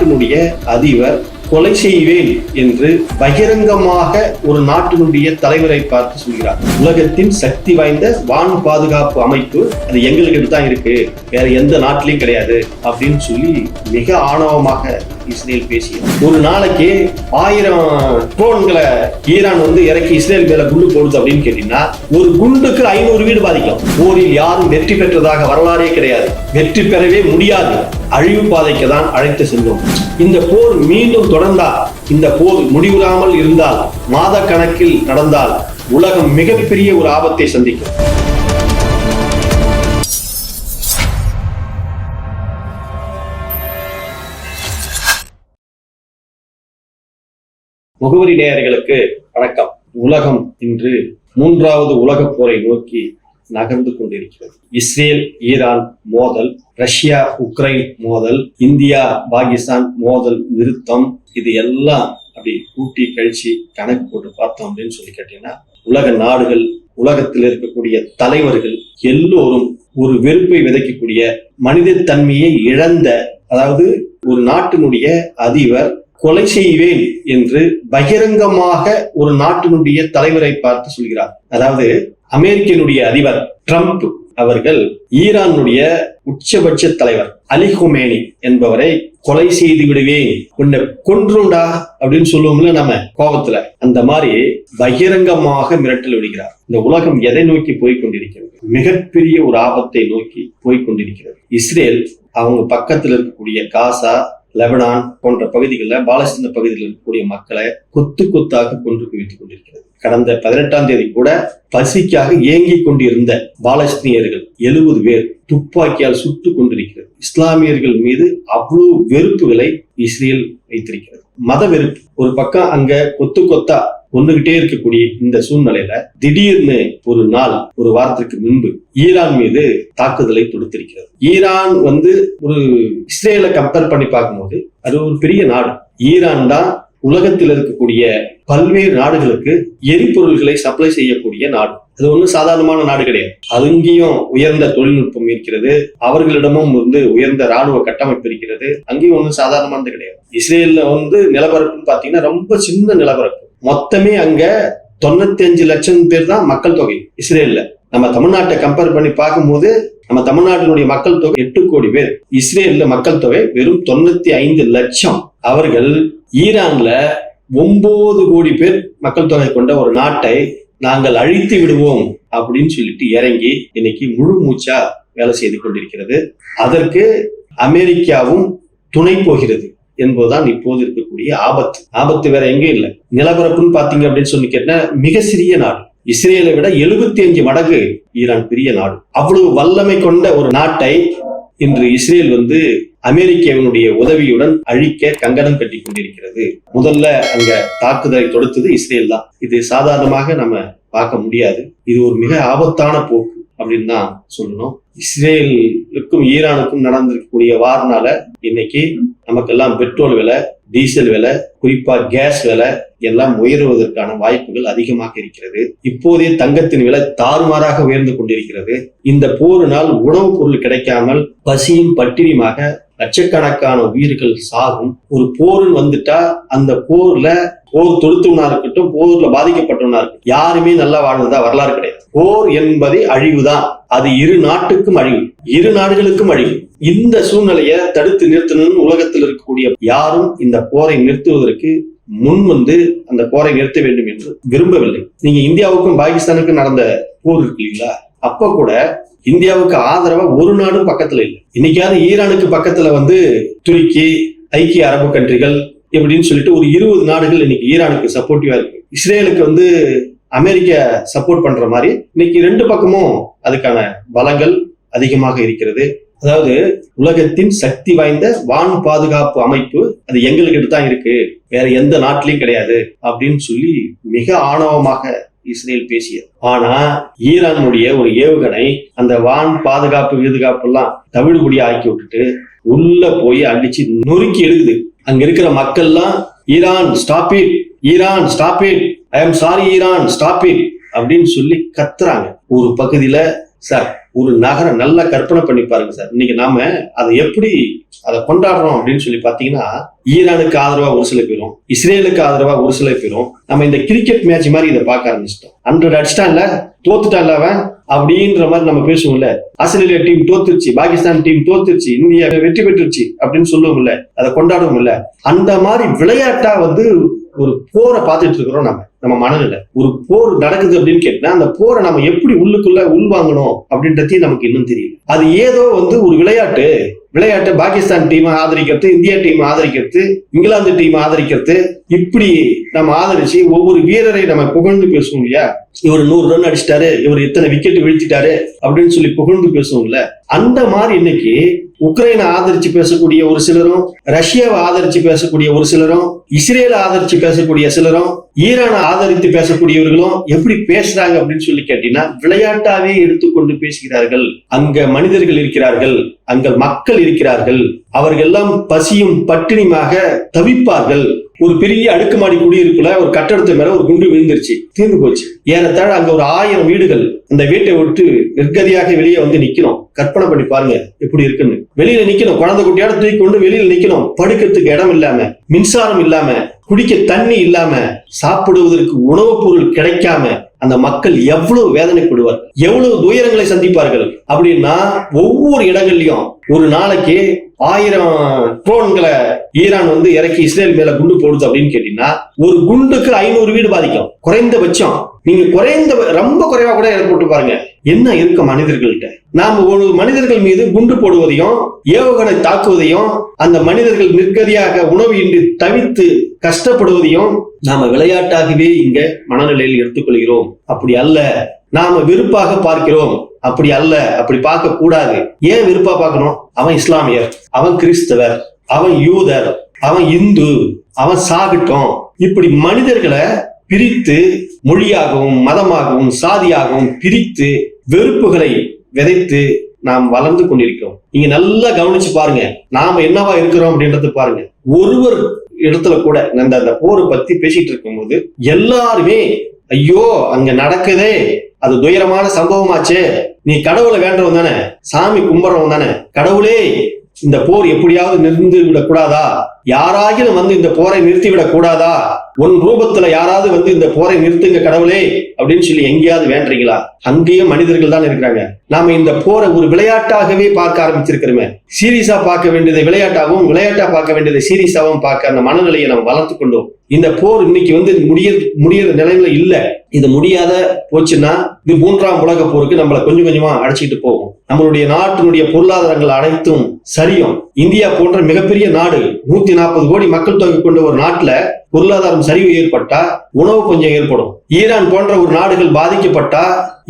நாட்டினுடைய அதிபர் கொலை செய்வேன் என்று பகிரங்கமாக ஒரு நாட்டினுடைய தலைவரை பார்த்து சொல்கிறார். உலகத்தின் சக்தி வாய்ந்த வான் பாதுகாப்பு அமைப்பு அது எங்களுக்கு தான் இருக்கு. வேற எந்த நாட்டிலையும் கிடையாது அப்படின்னு சொல்லி மிக ஆணவமாக இஸ்ரேல் பேசியது. ஒரு நாளைக்கு ஆயிரம் ட்ரோன்களை ஈரான் வந்து இறக்கி இஸ்ரேல் மேல குண்டு போடுது அப்படின்னு கேட்டீங்கன்னா ஒரு குண்டுக்கு ஐநூறு வீடு பாதிக்கும். போரில் யாரும் வெற்றி பெற்றதாக வரலாறே கிடையாது. வெற்றி பெறவே முடியாது. அழிவு பாதைக்கு தான் அழைத்து செல்வோம் இந்த போர் மீண்டும் தொடர்ந்தால் இந்த போர் முடிவுறாமல் இருந்தால் மாத கணக்கில் நடந்தால் உலகம் மிகப்பெரிய ஒரு ஆபத்தை சந்திக்கும். முகவரி நேயர்களுக்கு வணக்கம். உலகம் இன்று மூன்றாவது உலக போரை நோக்கி நகர்ந்து கொண்டிருக்கிறது. இஸ்ரேல் ஈரான் மோதல் ரஷ்யா உக்ரைன் மோதல் இந்தியா பாகிஸ்தான் மோதல் நிறுத்தம் இது எல்லாம் அப்படி கூட்டி கழிச்சு கணக்கு போட்டு பார்த்தோம் அப்படின்னு சொல்லி கேட்டீங்கன்னா உலக நாடுகள் உலகத்தில் இருக்கக்கூடிய தலைவர்கள் எல்லோரும் ஒரு வெறுப்பை விதைக்கக்கூடிய மனித தன்மையை இழந்த அதாவது ஒரு நாட்டினுடைய அதிபர் கொலை செய்வேன் என்று பகிரங்கமாக ஒரு நாட்டினுடைய தலைவரை பார்த்து சொல்கிறார். அதாவது அமெரிக்கனுடைய அதிபர் ட்ரம்ப் அவர்கள் ஈரானுடைய உச்சபட்ச தலைவர் அலி ஹுமேனி என்பவரை கொலை செய்து விடுவேன். உன்னை கொன்றுண்டா அப்படின்னு சொல்லுவோம்ல நம்ம கோபத்துல. அந்த மாதிரி பகிரங்கமாக மிரட்டல் விடுகிறார். இந்த உலகம் எதை நோக்கி போய் கொண்டிருக்கிறது மிகப்பெரிய ஒரு ஆபத்தை நோக்கி போய் கொண்டிருக்கிறது இஸ்ரேல் அவங்க பக்கத்தில் இருக்கக்கூடிய காசா லெபனான் போன்ற பகுதிகளில் பாலஸ்தீன பகுதியில் இருக்கக்கூடிய மக்களை கொத்து கொத்தாக கொன்று குவித்துக் கொண்டிருக்கிறது. கடந்த பதினெட்டாம் தேதி கூட பசிக்காக ஏங்கி கொண்டிருந்த பாலஸ்தீனியர்கள் எழுபது பேர் துப்பாக்கியால் சுட்டுக் கொண்டிருக்கிறது. இஸ்லாமியர்கள் மீது அவ்வளவு வெறுப்புகளை இஸ்ரேல் வைத்திருக்கிறது. மத வெறுப்பு. ஒரு பக்கம் அங்க கொத்து கொத்தா ஒண்ணுகிட்டே இருக்கக்கூடிய இந்த சூழ்நிலையில திடீர்னு ஒரு நாள் ஒரு வாரத்திற்கு முன்பு ஈரான் மீது தாக்குதலை தொடுத்திருக்கிறது. ஈரான் வந்து ஒரு இஸ்ரேலை கம்பேர் பண்ணி பார்க்கும்போது அது ஒரு பெரிய நாடு. ஈரான் தான் உலகத்தில் இருக்கக்கூடிய பல்வேறு நாடுகளுக்கு எரிபொருள்களை சப்ளை செய்யக்கூடிய நாடு. அது ஒன்றும் சாதாரணமான நாடு கிடையாது. அங்கேயும் உயர்ந்த தொழில்நுட்பம் இருக்கிறது. அவர்களிடமும் வந்து உயர்ந்த ராணுவ கட்டமைப்பு இருக்கிறது. அங்கேயும் ஒன்றும் சாதாரணமானது கிடையாது. இஸ்ரேல்ல வந்து நிலப்பரப்புன்னு பாத்தீங்கன்னா ரொம்ப சின்ன நிலப்பரப்பு. மொத்தமே அங்க தொண்ணூத்தி அஞ்சு லட்சம் பேர் தான் மக்கள் தொகை இஸ்ரேல்ல. நம்ம தமிழ்நாட்டை கம்பேர் பண்ணி பார்க்கும்போது நம்ம தமிழ்நாட்டினுடைய மக்கள் தொகை எட்டு கோடி பேர். இஸ்ரேல்ல மக்கள் தொகை வெறும் தொண்ணூத்தி ஐந்து லட்சம். அவர்கள் ஈரான்ல ஒன்பது கோடி பேர் மக்கள் தொகை கொண்ட ஒரு நாட்டை நாங்கள் அழித்து விடுவோம் அப்படின்னு சொல்லிட்டு இறங்கி இன்னைக்கு முழு மூச்சா வேலை செய்து கொண்டிருக்கிறது. அதற்கு அமெரிக்காவும் துணை போகிறது. என்பதுதான் இப்போது இருக்கக்கூடிய ஆபத்து. ஆபத்து வேற எங்க இல்லை. நிலப்பரப்புன்னு பாத்தீங்க அப்படின்னு சொல்லி கேட்டா மிக சிறிய நாடு. இஸ்ரேலை விட எழுபத்தி அஞ்சு மடங்கு ஈரான் பெரிய நாடு. அவ்வளவு வல்லமை கொண்ட ஒரு நாட்டை இன்று இஸ்ரேல் வந்து அமெரிக்காவினுடைய உதவியுடன் அழிக்க கங்கணம் கட்டி கொண்டிருக்கிறது. முதல்ல அங்க தாக்குதலை தொடுத்தது இஸ்ரேல் தான். இது சாதாரணமாக நம்ம பார்க்க முடியாது. இது ஒரு மிக ஆபத்தான போக்கு. அப்படின்னு தான் சொல்லணும். இஸ்ரேலுக்கும் ஈரானுக்கும் நடந்திருக்கக்கூடிய வாரனால இன்னைக்கு நமக்கெல்லாம் பெட்ரோல் விலை டீசல் விலை குறிப்பா கேஸ் விலை எல்லாம் உயருவதற்கான வாய்ப்புகள் அதிகமாக இருக்கிறது. இப்போதே தங்கத்தின் விலை தாறுமாறாக உயர்ந்து கொண்டிருக்கிறது. இந்த போரினால் உணவுப் பொருள் கிடைக்காமல் பசியும் பட்டினியுமாக லட்சக்கணக்கான உயிர்கள் சாகும். ஒரு போர்னு வந்துட்டா அந்த போர்ல போர் தொடுத்தவனா இருக்கட்டும் போர்ல பாதிக்கப்பட்டவனா இருக்கட்டும் யாருமே நல்லா வாழ்ந்ததா வரலாறு கிடையாது. போர் என்பதே அழிவுதான். அது இரு நாட்டுக்கும் அழிவு. இரு நாடுகளுக்கும் அழிவு. இந்த சூழ்நிலையை தடுத்து நிறுத்தணும்னு உலகத்தில் இருக்கக்கூடிய யாரும் இந்த போரை நிறுத்துவதற்கு முன் வந்து அந்த போரை நிறுத்த வேண்டும் என்று விரும்பவில்லை. நீங்க இந்தியாவுக்கும் பாகிஸ்தானுக்கும் நடந்த போர் இருக்கு இல்லைங்களா? அப்ப கூட இந்தியாவுக்கு ஆதரவா ஒரு நாடும் பக்கத்துல இல்லை. இன்னைக்காவது ஈரானுக்கு பக்கத்துல வந்து துருக்கி ஐக்கிய அரபு கண்ட்ரிகள் இப்படின்னு சொல்லிட்டு ஒரு இருபது நாடுகள் இன்னைக்கு ஈரானுக்கு சப்போர்ட்டிவா இருக்கு. இஸ்ரேலுக்கு வந்து அமெரிக்கா சப்போர்ட் பண்ற மாதிரி இன்னைக்கு ரெண்டு பக்கமும் அதுக்கான பலங்கள் அதிகமாக இருக்கிறது. அதாவது உலகத்தின் சக்தி வாய்ந்த வான் பாதுகாப்பு அமைப்பு அது எங்களுக்கு தான் இருக்கு. வேற எந்த நாட்டிலையும் கிடையாது அப்படின்னு சொல்லி மிக ஆணவமாக இஸ்ரேல் பேசியது. ஆனா ஈரானுடைய ஒரு ஏவுகணை அந்த வான் பாதுகாப்பு வீதுகாப்பு எல்லாம் தவிடுபடி ஆக்கி விட்டுட்டு உள்ள போய் அடிச்சு நொறுக்கி எடுக்குது. அங்க இருக்கிற மக்கள்லாம் Iran stop it Iran stop it I am sorry Iran stop it அப்படின்னு சொல்லி கத்துறாங்க. ஒரு பகுதியில சார் ஒரு நகரம் நல்லா கற்பனை பண்ணி பாருங்க சார். இன்னைக்கு நாம அதை எப்படி அதை கொண்டாடுறோம் அப்படின்னு சொல்லி பாத்தீங்கன்னா ஈரானுக்கு ஆதரவா ஒரு சில பேரும் இஸ்ரேலுக்கு ஆதரவா ஒரு சில பேரும் நம்ம இந்த கிரிக்கெட் மேட்ச் மாதிரி இதை பார்க்க ஆரம்பிச்சிட்டோம். ஹண்ட்ரட் அடிச்சிட்டான்ல தோத்துட்டான்ல அவன்? அப்படின்ற மாதிரி நம்ம பேசுவோம்ல. ஆஸ்திரேலியா டீம் தோத்துருச்சு பாகிஸ்தான் டீம் தோத்துருச்சு இந்தியா வெற்றி பெற்றுருச்சு அப்படின்னு சொல்லுவோம்ல அதை கொண்டாடுவோம்ல. அந்த மாதிரி விளையாட்டா வந்து ஒரு போரை பார்த்துட்டு இருக்கிறோம் நம்ம நம்ம மனநிலை ஒரு போர் நடக்குது அப்படின்னு கேட்டா அந்த போரை நம்ம எப்படி உள்ளுக்குள்ள உள்வாங்கணும் அப்படின்றதையும் நமக்கு இன்னும் தெரியல. அது ஏதோ வந்து ஒரு விளையாட்டு. விளையாட்டு பாகிஸ்தான் டீம் ஆதரிக்கிறது இந்தியா டீம் ஆதரிக்கிறது இங்கிலாந்து டீம் ஆதரிக்கிறது. இப்படி நம்ம ஆதரிச்சு ஒவ்வொரு வீரரை நம்ம புகழ்ந்து பேசுவோம் இல்லையா? இவர் நூறு ரன் அடிச்சிட்டாரு இவர் இத்தனை விக்கெட் வீழ்த்திட்டாரு அப்படின்னு சொல்லி புகழ்ந்து பேசுவோம்ல. அந்த மாதிரி இன்னைக்கு உக்ரைனை ஆதரிச்சு பேசக்கூடிய ஒரு சிலரும் ரஷ்யாவை ஆதரிச்சு பேசக்கூடிய ஒரு சிலரும் இஸ்ரேல ஆதரிச்சு பேசக்கூடிய சிலரும் ஈரானை ஆதரித்து பேசக்கூடியவர்களும் எப்படி பேசுறாங்க அப்படின்னு சொல்லி கேட்டீங்கன்னா விளையாட்டாவே எடுத்துக்கொண்டு பேசுகிறார்கள். அங்க மனிதர்கள் இருக்கிறார்கள் அங்க மக்கள் இருக்கிறார்கள். அவர்கள் எல்லாம் பசியும் பட்டினியுமாக தவிப்பார்கள். ஒரு பெரிய அடுக்குமாடி குடியிருப்புல ஒரு கட்டடத்து மேல ஒரு குண்டு விழுந்துருச்சு தீர்ந்து போச்சு. ஏறத்தாழ அங்க ஒரு ஆயிரம் வீடுகள் அந்த வீட்டை விட்டு நிர்கதியாக வெளியே வந்து நிக்கணும். கற்பனை பண்ணி பாருங்க எப்படி இருக்குன்னு. வெளியில நிக்கணும் குழந்தை குட்டியோட தூக்கி கொண்டு வெளியில நிக்கணும். படுக்கிறதுக்கு இடம் இல்லாம மின்சாரம் இல்லாம குடிக்க தண்ணி இல்லாம சாப்பிடுவதற்கு உணவுப் பொருள் கிடைக்காம அந்த மக்கள் எவ்வளவு வேதனைப்படுவார் எவ்வளவு துயரங்களை சந்திப்பார்கள் அப்படின்னா ஒவ்வொரு இடங்கள்லயும் ஒரு நாளைக்கு ஆயிரம் ட்ரோன்களை ஈரான் வந்து இறக்கி இஸ்ரேல் மேல குண்டு போடுது அப்படின்னு கேட்டீங்கன்னா ஒரு குண்டுக்கு ஐநூறு வீடு பாதிக்கும். குறைந்தபட்சம் நீங்க குறைந்த ரொம்ப குறைவா கூட போட்டு பாருங்க. என்ன இருக்கு மனிதர்கள்ட்ட? நாம ஒரு மனிதர்கள் மீது குண்டு போடுவதையும் ஏவுகணை தாக்குவதையும் அந்த மனிதர்கள் நிற்கதியாக உணவு இன்றி தவித்து கஷ்டப்படுவதையும் நாம விளையாட்டாகவே இங்க மனநிலையில் எடுத்துக்கொள்கிறோம். அப்படி அல்ல. நாம விருப்பாக பார்க்கிறோம். அப்படி அல்ல. அப்படி பார்க்க கூடாது. ஏன் விருப்பா பார்க்கணும்? அவன் இஸ்லாமியர். அவன் கிறிஸ்தவர். அவன் யூதர். அவன் இந்து. அவன் சாகட்டும் இப்படி மனிதர்களை பிரித்து மொழியாகவும் மதமாகவும் சாதியாகவும் பிரித்து வெறுப்புகளை விதைத்து நாம் வளர்ந்து கொண்டிருக்கிறோம். நீங்க நல்லா கவனிச்சு பாருங்க. நாம என்னவா இருக்கிறோம் அப்படின்றது பாருங்க. ஒருவர் இடத்துல கூட அந்த அந்த போரை பத்தி பேசிட்டு இருக்கும்போது எல்லாருமே ஐயோ அங்க நடக்குதே. அது துயரமான சம்பவமாச்சே. நீ கடவுளை வேண்டவன் தானே. சாமி கும்பிடுறவன் தானே. கடவுளே இந்த போர் எப்படியாவது நிறுந்து விடக்கூடாதா யாராகிலும் வந்து இந்த போரை நிறுத்திவிடக் கூடாதா? உன் ரூபத்துல யாராவது வந்து இந்த போரை நிறுத்துங்க கடவுளே அப்படின்னு சொல்லி எங்கேயாவது வேண்டீங்களா அங்கேயும் மனிதர்கள் தான் இருக்கிறாங்க. நாம இந்த போரை ஒரு விளையாட்டாகவே பார்க்க ஆரம்பிச்சிருக்கிறோமே. சீரியஸா பார்க்க வேண்டியதை விளையாட்டாகவும் விளையாட்டா பார்க்க வேண்டியதை சீரியஸாகவும் பார்க்க அந்த மனநிலையை நம்ம வளர்த்து கொண்டோம். இந்த போர் இன்னைக்கு வந்து முடிய முடியற நிலையில இல்ல. இது முடியாத போச்சுன்னா இது மூன்றாம் உலக போருக்கு நம்மளை கொஞ்சம் கொஞ்சமா அழைச்சிட்டு போகும். நம்மளுடைய நாட்டினுடைய பொருளாதாரங்கள் அனைத்தும் சரியும். இந்தியா போன்ற மிகப்பெரிய நாடு நூத்தி நாற்பது கோடி மக்கள் தொகை கொண்ட ஒரு நாட்டுல பொருளாதாரம் சரிவு ஏற்பட்டா உணவு கொஞ்சம் ஏற்படும். ஈரான் போன்ற ஒரு நாடுகள் பாதிக்கப்பட்டா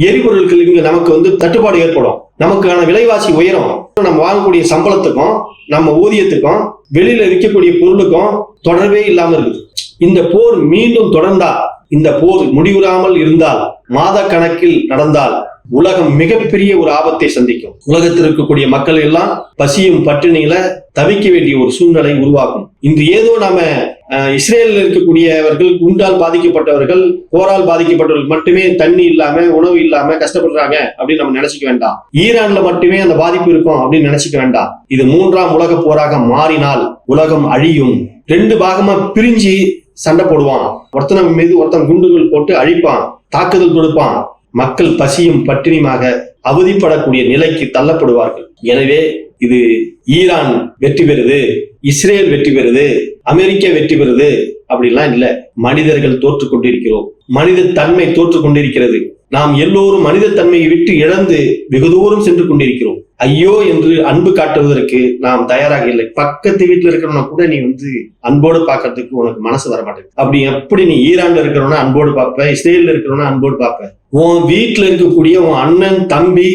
எரிபொருட்கள் இங்க நமக்கு வந்து தட்டுப்பாடு ஏற்படும். நமக்கான விலைவாசி உயரும். நம்ம வாங்கக்கூடிய சம்பளத்துக்கும் நம்ம ஊதியத்துக்கும் வெளியில விற்கக்கூடிய பொருளுக்கும் தொடர்பே இல்லாம இருக்குது. இந்த போர் மீண்டும் தொடர்ந்தா இந்த போர் முடிவுறாமல் இருந்தால் மாத கணக்கில் நடந்தால் உலகம் மிகப்பெரிய ஒரு ஆபத்தை சந்திக்கும். உலகத்தில் இருக்கக்கூடிய மக்கள் எல்லாம் பசியும் பட்டினியில தவிக்க வேண்டிய ஒரு சூழ்நிலை உருவாகும். இன்று ஏதோ நாம அஹ், இஸ்ரேலில் இருக்கக்கூடியவர்கள் குண்டால் பாதிக்கப்பட்டவர்கள் போரால் பாதிக்கப்பட்டவர்கள் மட்டுமே தண்ணி இல்லாம உணவு இல்லாம கஷ்டப்படுறாங்க அப்படின்னு நம்ம நினைச்சுக்க வேண்டாம். ஈரான்ல மட்டுமே அந்த பாதிப்பு இருக்கும் அப்படின்னு நினைச்சுக்க வேண்டாம். இது மூன்றாம் உலக போராக மாறினால் உலகம் அழியும். ரெண்டு பாகமா பிரிஞ்சு சண்டை போடுவான். ஒருத்தன் மீது ஒருத்தன் குண்டுகள் போட்டு அழிப்பான் தாக்குதல் கொடுப்பான் மக்கள் பசியும் பட்டினியுமாக அவதிப்படக்கூடிய நிலைக்கு தள்ளப்படுவார்கள். எனவே இது ஈரான் வெற்றி பெறுது இஸ்ரேல் வெற்றி பெறுது அமெரிக்கா வெற்றி பெறுது அப்படிலாம் இல்ல. மனிதர்கள் தோற்று கொண்டிருக்கிறோம். மனித தன்மை தோற்று கொண்டிருக்கிறது. நாம் எல்லோரும் மனித தன்மையை விட்டு இழந்து வெகு தூரம் சென்று கொண்டிருக்கிறோம். ஐயோ என்று அன்பு காட்டுவதற்கு நாம் தயாராக இல்லை. பக்கத்து வீட்டில் இருக்கிறவன கூட நீ வந்து அன்போடு பார்க்கறதுக்கு உனக்கு மனசு வர மாட்டேங்குது அப்படி எப்படி நீ ஈரான்ல இருக்கிறவன அன்போடு பார்ப்ப? இஸ்ரேல்ல இருக்கிறவனா அன்போடு பார்ப்ப? உன் வீட்டுல இருக்கக்கூடிய உன் அண்ணன் தம்பி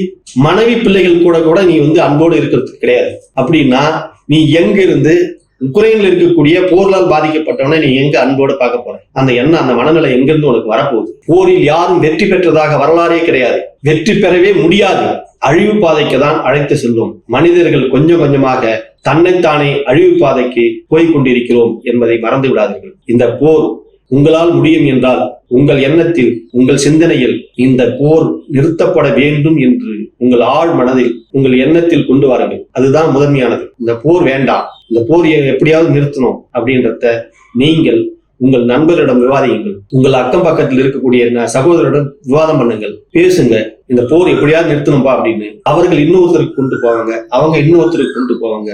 மனைவி பிள்ளைகள் கூட கூட நீ வந்து அன்போடு இருக்கிறதுக்கு கிடையாது. அப்படின்னா நீ எங்க இருந்து உக்ரைன்ல இருக்கக்கூடிய போர்களால் பாதிக்கப்பட்டவனை நீ எங்க அன்போடு பார்க்க போற? அந்த எண்ணம் அந்த மனநிலை எங்கிருந்து உனக்கு வரப்போகுது? போரில் யாரும் வெற்றி பெற்றதாக வரலாறே கிடையாது. வெற்றி பெறவே முடியாது. அழிவு பாதைக்கு தான் அழைத்து செல்லும். மனிதர்கள் கொஞ்சம் கொஞ்சமாக தன்னைத்தானே அழிவு பாதைக்கு போய்கொண்டிருக்கிறோம் என்பதை மறந்து விடாதீர்கள். இந்த போர் உங்களால் முடியும் என்றால் உங்கள் எண்ணத்தில் உங்கள் சிந்தனையில் இந்த போர் நிறுத்தப்பட வேண்டும் என்று உங்கள் ஆழ் மனதில் உங்கள் எண்ணத்தில் கொண்டு வாருங்கள். அதுதான் முதன்மையானது. இந்த போர் வேண்டாம். இந்த போர் எப்படியாவது நிறுத்தணும் அப்படின்றத நீங்கள் உங்கள் நண்பரிடம் விவாதியுங்கள். உங்கள் அக்கம் பக்கத்தில் இருக்கக்கூடிய ந- சகோதரரிடம் விவாதம் பண்ணுங்கள். பேசுங்க. இந்த போர் எப்படியாவது நிறுத்தணும்பா அப்படின்னு. அவர்கள் இன்னொருத்தருக்கு கொண்டு போவாங்க. அவங்க இன்னொருத்தருக்கு கொண்டு போவாங்க.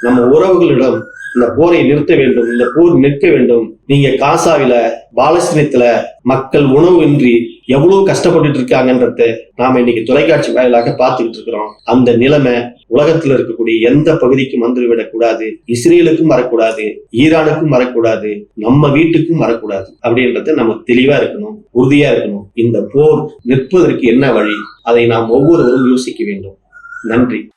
நம்ம உறவுகளிடம் இந்த போரை நிறுத்த வேண்டும். இந்த போர் நிற்க வேண்டும். நீங்க காசாவில பாலஸ்தீனத்துல மக்கள் உணவின்றி எவ்வளவு கஷ்டப்பட்டு இருக்காங்கன்றத நாம இன்னைக்கு தொலைக்காட்சி வாயிலாக பார்த்துக்கிட்டு இருக்கிறோம். அந்த நிலைமை உலகத்துல இருக்கக்கூடிய எந்த பகுதிக்கும் வந்துவிடக் கூடாது. இஸ்ரேலுக்கும் வரக்கூடாது. ஈரானுக்கும் வரக்கூடாது. நம்ம வீட்டுக்கும் வரக்கூடாது. அப்படின்றத நம்ம தெளிவா இருக்கணும். உறுதியா இருக்கணும். இந்த போர் நிற்பதற்கு என்ன வழி? அதை நாம் ஒவ்வொருவரும் யோசிக்க வேண்டும். நன்றி.